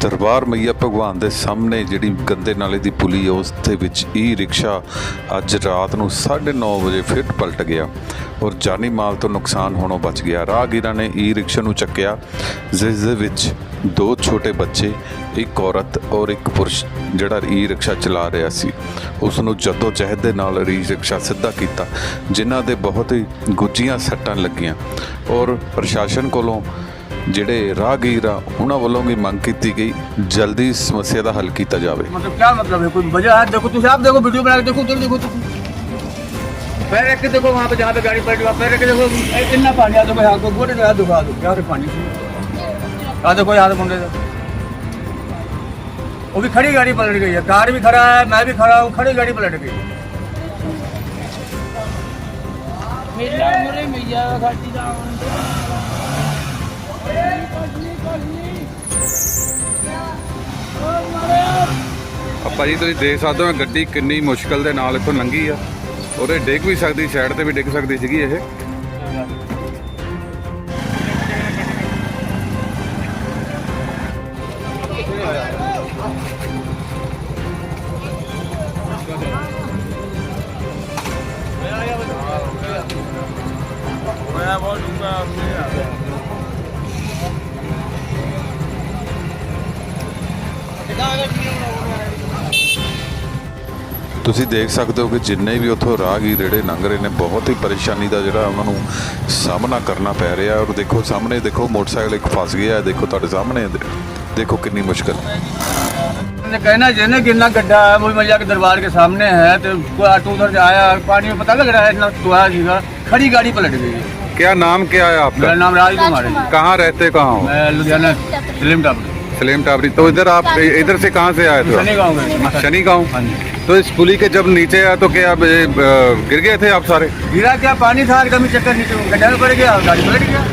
ਦਰਬਾਰ ਮਈਆ ਭਗਵਾਨ ਦੇ ਸਾਹਮਣੇ ਜਿਹੜੀ ਗੰਦੇ ਨਾਲੇ ਦੀ ਪੁਲੀ ਹੈ ਉਸ ਦੇ ਵਿੱਚ ਈ ਰਿਕਸ਼ਾ ਅੱਜ ਰਾਤ ਨੂੰ 9:30 ਵਜੇ ਫਿਰ ਪਲਟ ਗਿਆ ਔਰ ਜਾਨੀ ਮਾਲ ਤੋਂ ਨੁਕਸਾਨ ਹੋਣੋਂ ਬਚ ਗਿਆ। ਰਾਹਗੀਰਾਂ ਨੇ ਈ ਰਿਕਸ਼ਾ ਨੂੰ ਚੱਕਿਆ, ਜਿਸ ਦੇ ਵਿੱਚ ਦੋ ਛੋਟੇ ਬੱਚੇ, ਇੱਕ ਔਰਤ ਔਰ ਇੱਕ ਪੁਰਸ਼ ਜਿਹੜਾ ਈ ਰਿਕਸ਼ਾ ਚਲਾ ਰਿਹਾ ਸੀ। ਉਸ ਨੂੰ ਜਦੋਂ ਜਹਿਦ ਦੇ ਨਾਲ ਈ ਰਿਕਸ਼ਾ ਸਿੱਧਾ ਕੀਤਾ, ਜਿਨ੍ਹਾਂ ਦੇ ਬਹੁਤ ਹੀ ਗੁੱਜੀਆਂ ਸੱਟਾਂ ਲੱਗੀਆਂ ਔਰ ਪ੍ਰਸ਼ਾਸਨ ਕੋਲੋਂ ਜਿਹੜੇ ਰਾਹਗੀਰ ਆ ਉਹਨਾਂ ਵੱਲੋਂ ਵੀ ਮੰਗ ਕੀਤੀ ਗਈ ਜਲਦੀ ਇਸ ਸਮੱਸਿਆ ਦਾ ਹੱਲ ਕੀਤਾ ਜਾਵੇ मतलब क्या मतलब है कोई वजह है देखो तुम आप देखो वीडियो बना के देखो उधर देखो तुम पैर रख के देखो वहाँ पे जहाँ पे गाड़ी पलटी वहाँ पैर रख के देखो ए, इतना पानी आ देखो यहाँ को गोटे आ देखो आ देखो यहाँ से पानी आ देखो यहाँ से मुंडे से। वो भी खड़ी गाड़ी पलट गई है कार भी खड़ा है मैं भी खड़ा हूँ खड़ी गाड़ी पलट गई ਮੇਲਾ ਮੁਰੇ ਮਈਆ ਸਾਡੀ ਦਾ ਆਪਾਂ ਜੀ ਤੁਸੀਂ ਦੇਖ ਸਕਦੇ ਹੋ ਗੱਡੀ ਕਿੰਨੀ ਮੁਸ਼ਕਲ ਦੇ ਨਾਲ ਇੱਥੋਂ ਲੰਘੀ ਆ। ਉਹਦੇ ਡਿੱਗ ਵੀ ਸਕਦੀ, ਸਾਈਡ ਤੇ ਵੀ ਡਿੱਗ ਸਕਦੀ ਸੀਗੀ ਇਹ। ਤੁਸੀਂ ਦੇਖ ਸਕਦੇ ਹੋ ਕਿ ਜਿੰਨੇ ਵੀ ਉੱਥੋਂ ਰਾਹਗੀਰ ਜਿਹੜੇ ਲੰਘ ਰਹੇ ਨੇ ਬਹੁਤ ਹੀ ਪਰੇਸ਼ਾਨੀ ਦਾ ਜਿਹੜਾ ਉਹਨਾਂ ਨੂੰ ਸਾਹਮਣਾ ਕਰਨਾ ਪੈ ਰਿਹਾ ਔਰ ਦੇਖੋ ਸਾਹਮਣੇ ਦੇਖੋ ਮੋਟਰਸਾਈਕਲ ਇੱਕ ਫਸ ਗਿਆ ਹੈ ਦੇਖੋ ਤੁਹਾਡੇ ਸਾਹਮਣੇ ਹੈ। ਦੇਖੋ ਕਿੰਨੀ ਮੁਸ਼ਕਲ ने कहना चाहिए ना कि इतना गड्ढा है वो मैया के दरबार के सामने है तो कोई ऑटो उधर से आया पानी में पता लग रहा है इतना तो आया सीगा खड़ी गाड़ी पलट गई है क्या नाम क्या है आपका मेरा नाम राज कुमार है जी। कहाँ रहते कहाँ हो मैं लुधियाना फिल्म टाप सलेम टावरी तो इधर आप इधर से कहाँ से आए थे? शनि गाँव शनि गाँव हाँ तो इस पुली के जब नीचे आया तो क्या अब, गिर गए थे आप सारे? गिरा क्या? पानी था ही चक्कर नीचे। गड्ढे में पड़ गया गाड़ी पलट गया।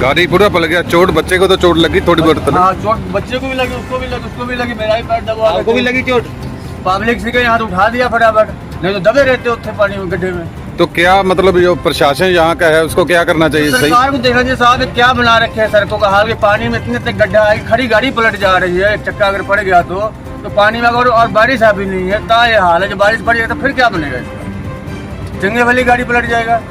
गाड़ी पूरा पल गया। चोट बच्चे को तो चोट लगी थोड़ी बहुत तो हाँ चोट बच्चे को भी लगी उसको भी लगी उसको भी लगी मेरा ही पैर दबा आपको भी लगी चोट? पब्लिक से यहाँ तो उठा दिया फटाफट। नहीं तो दबे रहते उत्थे पानी में गड्ढे में। तो क्या मतलब जो प्रशासन यहाँ का है उसको क्या करना चाहिए सही सरकार को देखना चाहिए साहब ये क्या बना रखे हैं सड़कों का हाल के पानी में इतने तक गड्ढा है खड़ी गाड़ी पलट जा रही है एक चक्का अगर पड़ गया तो तो पानी में अगर और बारिश अभी नहीं है ता ये हाल है जब बारिश पड़ जाए तो फिर क्या बनेगा इसका चंगे वाली गाड़ी पलट जाएगा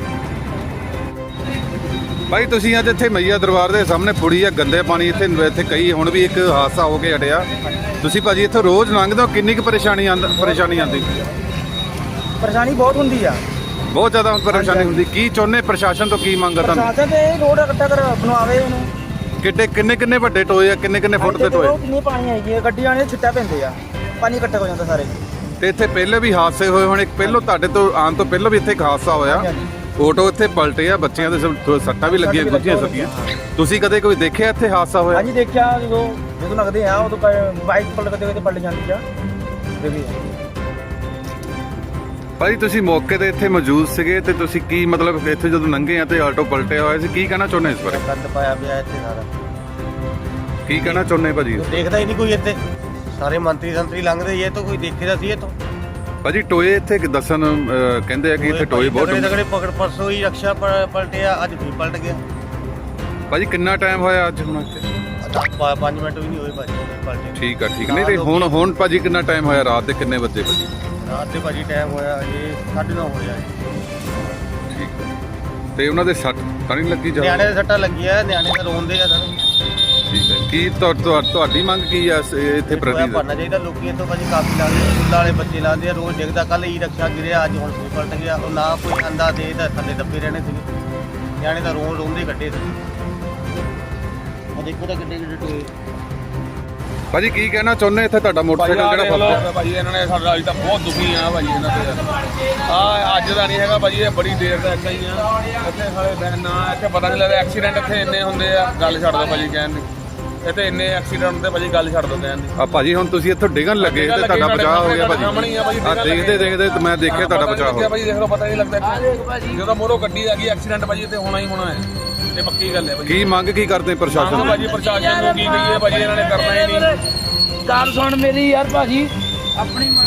ਭਾਈ ਤੁਸੀਂ ਅੱਜ ਇੱਥੇ ਮਈਆ ਦਰਬਾਰ ਦੇ ਸਾਹਮਣੇ ਪੁੜੀ ਆ ਗੰਦੇ ਪਾਣੀ ਇੱਥੇ ਇੱਥੇ ਕਈ ਹੁਣ ਵੀ ਇੱਕ ਹਾਦਸਾ ਹੋ ਕੇ ਹਟਿਆ ਤੁਸੀਂ ਭਾਜੀ ਇੱਥੋਂ ਰੋਜ਼ ਲੰਘਦੇ ਹੋ ਕਿੰਨੀ ਕੁ ਪਰੇਸ਼ਾਨੀ ਆਂਦ ਪਰੇਸ਼ਾਨੀ ਆਂਦੀ ਪਰੇਸ਼ਾਨੀ ਬਹੁਤ ਹੁੰਦੀ ਆ ਬਹੁਤ ਜ਼ਿਆਦਾ ਪਰੇਸ਼ਾਨੀ ਹੁੰਦੀ। ਕੀ ਚਾਹੁੰਦੇ ਪ੍ਰਸ਼ਾਸਨ ਤੋਂ ਕੀ ਮੰਗ ਆ ਤੁਹਾਨੂੰ? ਪ੍ਰਸ਼ਾਸਨ ਤੇ ਇਹ ਰੋਡ ਇਕੱਠਾ ਕਰ ਬਣਵਾਵੇ ਇਹਨੂੰ ਕਿੱਡੇ ਕਿੰਨੇ ਕਿੰਨੇ ਵੱਡੇ ਟੋਏ ਆ ਕਿੰਨੇ ਕਿੰਨੇ ਫੁੱਟ ਦੇ ਟੋਏ? ਕਿੰਨੀ ਪਾਣੀ ਆਈ ਹੈ ਗੱਡੀਆਂ ਨੇ ਛਿੱਟਾ ਪੈਂਦੇ ਆ। ਪਾਣੀ ਇਕੱਠਾ ਹੋ ਜਾਂਦਾ ਸਾਰੇ। ਤੇ ਇੱਥੇ ਪਹਿਲੇ ਵੀ ਹਾਦਸੇ ਹੋਏ ਹੁਣ ਇੱਕ ਪਹਿਲੋਂ ਤੁਹਾਡੇ ਤੋਂ ਆਉਣ ਤੋਂ ਪਹਿਲਾਂ ਵੀ ਇੱਥੇ ਇੱਕ ਹਾਦਸਾ ਹੋਇਆ। ਹਾਂਜੀ, ਆਟੋ ਇੱਥੇ ਪਲਟੇ ਆ ਬੱਚਿਆਂ ਦੇ ਸਭ ਥੋ- ਸੱਟਾਂ ਵੀ ਲੱਗੀਆਂ ਸੱਟ ਵੀ ਗੁੱਝੀਆਂ ਲੱਗੀਆਂ। ਸੱਟੀਆਂ। ਤੁਸੀਂ ਕਦੇ ਕੋਈ ਦੇਖਿਆ ਇੱਥੇ ਹਾਦਸਾ ਹੋਇਆ? ਹਾਂਜੀ ਦੇਖਿਆ ਜਦੋਂ ਜਦੋਂ ਲੱਗਦੇ ਆ ਉਦੋਂ ਬਾਈਕ ਪਲਟ ਕੇ ਤੇ ਪਲਟ ਜਾਂਦੀ ਆ। ਦੇਖੀ। ਭਾਈ ਤੁਸੀਂ ਮੌਕੇ ਤੇ ਇੱਥੇ ਮੌਜੂਦ ਸੀਗੇ ਤੇ ਤੁਸੀਂ ਕੀ ਮਤਲਬ ਇੱਥੇ ਜਦੋਂ ਲੰਘੇ ਆ ਤੇ ਆਟੋ ਪਲਟਿਆ ਹੋਇਆ ਸੀ ਕੀ ਕਹਿਣਾ ਚਾਹੁੰਦੇ ਇਸ ਬਾਰੇ? ਗੰਦ ਪਾਇਆ ਪਿਆ ਇੱਥੇ ਸਾਰਾ। ਕੀ ਕਹਿਣਾ ਚਾਹੁੰਦੇ ਭਾਜੀ? ਦੇਖਦਾ ਹੀ ਨਹੀਂ ਕੋਈ ਇੱਥੇ। ਸਾਰੇ ਮੰਤਰੀ ਸੰਤਰੀ ਲੰਘਦੇ ਇਹ ਤਾਂ ਕੋਈ ਦੇਖੇਦਾ ਸੀ ਇਹ ਤੋਂ। ਭਾਜੀ ਟੋਏ ਇੱਥੇ ਕਿ ਦੱਸਣ ਕਹਿੰਦੇ ਆ ਕਿ ਇੱਥੇ ਟੋਏ ਬਹੁਤ ਡੂੰਘੇ- ਤਗੜੇ ਪਕੜ ਪਰਸੋਂ ਹੀ ਰਕਸ਼ਾ ਪਲਟਿਆ ਅੱਜ ਵੀ ਪਲਟ ਗਿਆ। ਭਾਜੀ ਕਿੰਨਾ ਟਾਈਮ ਹੋਇਆ ਅੱਜ ਹੁਣ ਇੱਥੇ? 5 ਮਿੰਟ ਵੀ ਨਹੀਂ ਹੋਏ ਭਾਜੀ ਪਲਟੇ ਠੀਕ ਆ ਠੀਕ ਨਹੀਂ ਤੇ ਹੁਣ ਹੁਣ ਭਾਜੀ ਕਿੰਨਾ ਟਾਈਮ ਹੋਇਆ ਰਾਤ ਦੇ ਕਿੰਨੇ ਵਜੇ ਭਾਜੀ? ਰਾਤ ਦੇ ਭਾਜੀ ਟਾਈਮ ਹੋਇਆ ਇਹ 9:30 ਹੋਇਆ ਜੀ ਠੀਕ ਆ ਤੇ ਉਹਨਾਂ ਦੇ ਸੱਟ ਤਾਂ ਨਹੀਂ ਲੱਗੀ ਜਾ ਨਿਆਣੇ ਦੇ ਸੱਟਾਂ ਲੱਗੀਆਂ ਨਿਆਣੇ ਤਾਂ ਰੋਂਦੇ ਆ ਸਾਰੇ ਠੀਕ ਹੈ। ਕੀ ਤੁਹਾ- ਤੁਹਾ- ਤੁਹਾਡੀ ਮੰਗ ਕੀ ਆ ਇਸ- ਇੱਥੇ ਟੋਇਆ ਪ੍ਰਤੀ ਭਰਨਾ ਚਾਹੀਦਾ ਲੋਕੀ ਇੱਥੋਂ ਭਾਜੀ ਕਾਫੀ ਲਾਉਂਦੇ ਆ ਸਕੂਲਾਂ ਵਾਲੇ ਬੱਚੇ ਲਾਉਂਦੇ ਆ ਰੋਜ਼ ਡਿੱਗਦਾ ਕੱਲ ਹੀ ਰਕਸ਼ਾ ਗਿਰਿਆ ਅੱਜ ਹੁਣ ਫਿਰ ਪਲਟ ਗਿਆ ਉਹ ਨਾ ਕੋਈ ਅੰਦਾ ਦੇ ਤਾਂ ਥੱਲੇ ਦੱਬੇ ਰਹਿਣੇ ਸੀਗੇ ਨਿਆਣੇ ਤਾਂ ਰੋਣ ਰੋਂਦੇ ਕੱਢੇ ਸੀ। ਆ ਦੇਖੋ ਤਾਂ ਕਿੱਡੇ ਕਿੱਡੇ ਟੋਏ। ਭਾਜੀ ਕੀ ਕਹਿਣਾ ਚਾਹੁੰਦੇ ਇੱਥੇ ਤੁਹਾਡਾ ਮੋਟਰਸਾਈਕਲ ਜਿਹੜਾ ਫਸ ਗਿਆ ਭਾਜੀ ਇਹਨਾਂ ਨੇ ਸਾਡਾ ਅੱਜ ਤਾਂ ਬਹੁਤ ਦੁਖੀ ਆ ਭਾਜੀ ਇਹਨਾਂ ਤੇ। ਆ ਅੱਜ ਦਾ ਨਹੀਂ ਹੈਗਾ ਭਾਜੀ ਇਹ ਬੜੀ ਦੇਰ ਦਾ ਇੱਦਾਂ ਹੀ ਆ। ਇੱਥੇ ਬੈ- ਨਾ ਇੱਥੇ ਪਤਾ ਨਹੀਂ ਲੱਗਦਾ ਐਕਸੀਡੈਂਟ ਇੱਥੇ ਇੰਨੇ ਹੁੰਦੇ ਆ। ਗੱਲ ਛੱਡ ਦੋ ਭਾਜੀ ਕਹਿਣ ਦੀ। ਇੱਥੇ ਇੰਨੇ ਐਕਸੀਡੈਂਟ ਹੁੰਦੇ ਭਾਜੀ ਗੱਲ ਛੱਡ ਦੋ ਕਹਿਣ ਦੀ ਆ ਭਾਜੀ ਹੁਣ ਤੁਸੀਂ ਇੱਥੋਂ ਡਿੱਗਣ ਲੱਗੇ ਤੇ ਤੁਹਾਡਾ ਬਚਾਅ ਹੋ ਗਿਆ ਆ ਭਾਜੀ, ਆ ਦੇਖਦੇ ਦੇਖਦੇ ਤੇ ਮੈਂ ਦੇਖਿਆ ਤੁਹਾਡਾ ਬਚਾਅ ਹੋ ਗਿਆ। ਭਾਜੀ ਦੇਖ ਲਓ ਪਤਾ ਨਹੀਂ ਲੱਗਦਾ ਇੱਥੇ। ਜਦੋਂ ਮੋਰੋ ਗੱਡੀ ਆ ਗਈ ਐਕਸੀਡੈਂਟ ਭਾਜੀ ਇੱਥੇ ਹੋਣਾ ਹੀ ਹੋਣਾ ਹੈ। ਇਹ ਪੱਕੀ ਗੱਲ ਹੈ ਭਾਜੀ। ਕੀ ਮੰਗ ਕੀ ਕਰਦੇ ਪ੍ਰਸ਼ਾਸਨ ਸਾਨੂੰ ਤੋਂ? ਭਾਜੀ ਪ੍ਰਸ਼ਾਸਨ ਨੂੰ ਕੀ ਕਹੀਏ ਭਾਜੀ ਇਹਨਾਂ ਨੇ ਕਰਨਾ ਹੀ ਨਹੀਂ। ਗੱਲ ਸੁਣ ਮੇਰੀ ਯਾਰ ਭਾਜੀ। ਆਪਣੀ ਮਾਂ